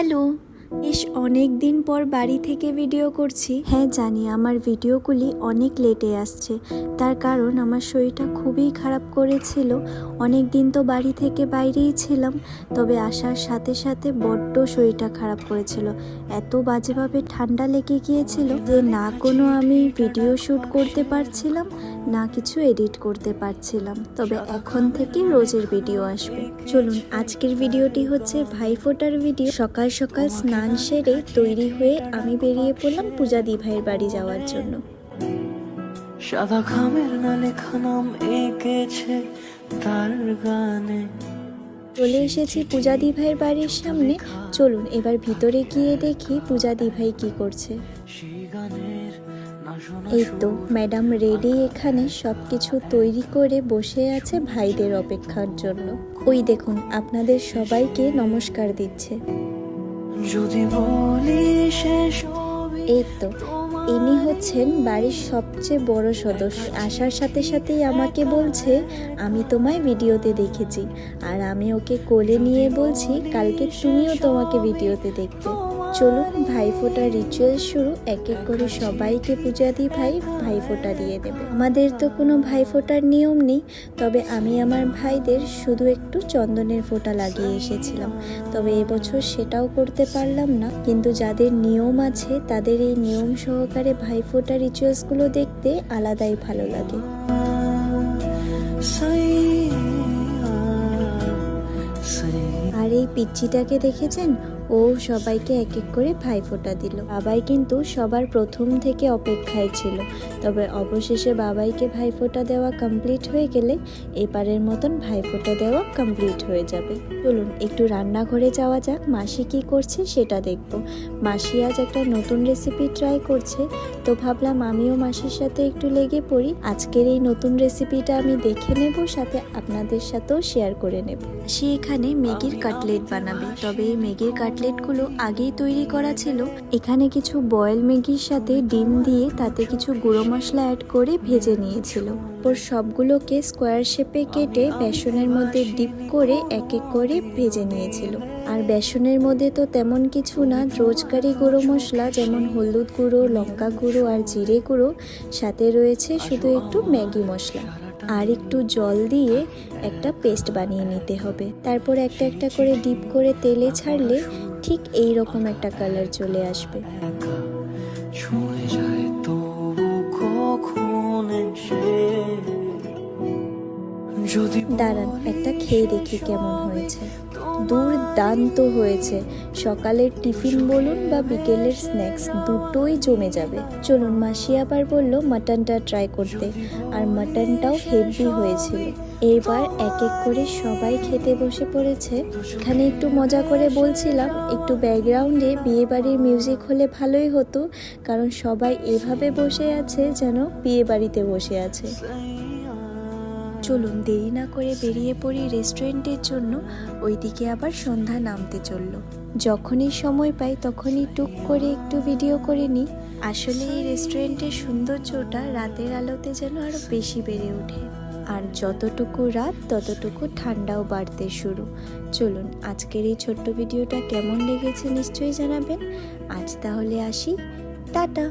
Hello, বেশ অনেক দিন পর বাড়ি থেকে ভিডিও করছি। হ্যাঁ জানি, আমার ভিডিওগুলি অনেক লেটে আসছে। তার কারণ আমার শরীরটা খুবই খারাপ করেছিল। অনেক দিন তো বাড়ি থেকে বাইরেই ছিলাম, তবে আসার সাথে সাথে বড্ড শরীরটা খারাপ করেছিল। এত বাজেভাবে ঠান্ডা লেগে গিয়েছিল যে না কোনো আমি ভিডিও শ্যুট করতে পারছিলাম না কিছু এডিট করতে পারছিলাম তবে এখন থেকে রোজের ভিডিও আসবে। চলুন আজকের ভিডিওটি হচ্ছে ভাইফোঁটার ভিডিও। সকাল সকাল স্নান সেরে তৈরি হয়ে আমি বেরিয়ে পড়লাম পূজা দি ভাইয়ের বাড়ি যাওয়ার জন্য। সাদা খামের না লেখা নাম এঁকেছে তার গানে। চলে এসেছি পূজা দি ভাইয়ের বাড়ির সামনে। চলুন এবার ভিতরে গিয়ে দেখি পূজা দি ভাই কি করছে। সেই গানের না শোনা এই তো ম্যাডাম রেডি এখানে সব কিছু তৈরি করে বসে আছে ভাইদের অপেক্ষার জন্য। ওই দেখুন আপনাদের সবাইকে নমস্কার দিচ্ছে। যদি বলি সে এই তো ইনি হচ্ছেন বাড়ির সবচেয়ে বড় সদস্য। আসার সাথে সাথেই আমাকে বলছে আমি তোমায় ভিডিওতে দেখেছি। আর আমি ওকে কোলে নিয়ে বলছি কালকে তুমিও তোমাকে ভিডিওতে দেখবে। চলুন ভাইফোঁটা রিচুয়াল শুরু। এক এক করে সবাইকে পূজা দিই ভাই, ভাইফোঁটা দিয়ে দেবে। আমাদের তো কোনো ভাইফোঁটার নিয়ম নেই, তবে আমি আমার ভাইদের শুধু একটু চন্দনের ফোঁটা লাগিয়ে এসেছিলাম। তবে এবছর সেটাও করতে পারলাম না, কিন্তু যাদের নিয়ম আছে, তাদের এই নিয়ম সহকারে ভাইফোঁটা রিচুয়ালসগুলো দেখতে আলাদাই ভালো লাগে। আর এই পিচ্চিটাকে দেখেছেন? ও সবাইকে এক এক করে ভাই ভাইফোঁটা দিল। বাবাই কিন্তু সবার প্রথম থেকে অপেক্ষায় ছিল। তবে অবশেষে বাবাইকে ভাই ভাইফোঁটা দেওয়া কমপ্লিট হয়ে গেলে এপারের মতন ভাই ভাইফোঁটা দেওয়া কমপ্লিট হয়ে যাবে। চলুন একটু রান্নাঘরে যাওয়া যাক। মাসি কি করছে সেটা দেখব। মাসি আজ একটা নতুন রেসিপি ট্রাই করছে। তো ভাবলাম আমিও মাসির সাথে একটু লেগে পড়ি। আজকের এই নতুন রেসিপিটা আমি দেখে নেব সাথে আপনাদের সাথেও শেয়ার করে নেব। সে এখানে ম্যাগির কাটলেট বানাবে। তবে এই ম্যাগির কাটলেটগুলো আগেই তৈরি করা ছিল, এখানে কিছু বয়েল ম্যাগির সাথে ডিম দিয়ে তাতে কিছু গুঁড়ো মশলা অ্যাড করে ভেজে নিয়েছিল। ওর সবগুলোকে স্কোয়ার শেপে কেটে বেসনের মধ্যে ডিপ করে এক এক করে ভেজে নিয়েছিল। আর বেসনের মধ্যে তো তেমন কিছু না, রোজকারি গুঁড়ো মশলা যেমন হলুদ গুঁড়ো, লঙ্কা গুঁড়ো আর জিরে গুঁড়ো সাথে রয়েছে শুধু একটু ম্যাগি মশলা। আর একটু জল দিয়ে একটা পেস্ট বানিয়ে নিতে হবে। তারপর একটা একটা করে ডিপ করে তেলে ছাড়লে ঠিক এই রকম একটা কালার চলে আসবে। একা ছুঁয়ে যায় তবু কখন দাঁড়ান একটা খেয়ে দেখি কেমন হয়েছে। দুর্দান্ত হয়েছে। সকালের টিফিন বলুন বা বিকেলের স্ন্যাক্স, দুটোই জমে যাবে। চলুন, মাসি আবার বলল মাটনটা ট্রাই করতে। আর মাটনটাও হেভি হয়েছিল। এবার এক এক করে সবাই খেতে বসে পড়েছে। এখানে একটু মজা করে বলছিলাম, একটু ব্যাকগ্রাউন্ডে বিয়ে বাড়ির মিউজিক হলে ভালোই হতো, কারণ সবাই এভাবে বসে আছে যেন বিয়ে বাড়িতে বসে আছে। চলুন দেরি না করে বেরিয়ে পড়ি রেস্টুরেন্টের জন্য, ওইদিকে আবার সন্ধ্যা নামতে চলল। যখনই সময় পাই তখনই টুক করে একটু ভিডিও করে নিই। আসলে এই রেস্টুরেন্টের সৌন্দর্যটা রাতের আলোতে যেন আরও বেশি বেড়ে ওঠে। আর যতটুকু রাত, ততটুকু ঠান্ডাও বাড়তে শুরু। চলুন, আজকের এই ছোট্ট ভিডিওটা কেমন লেগেছে নিশ্চয়ই জানাবেন। আজ তাহলে আসি। টাটা!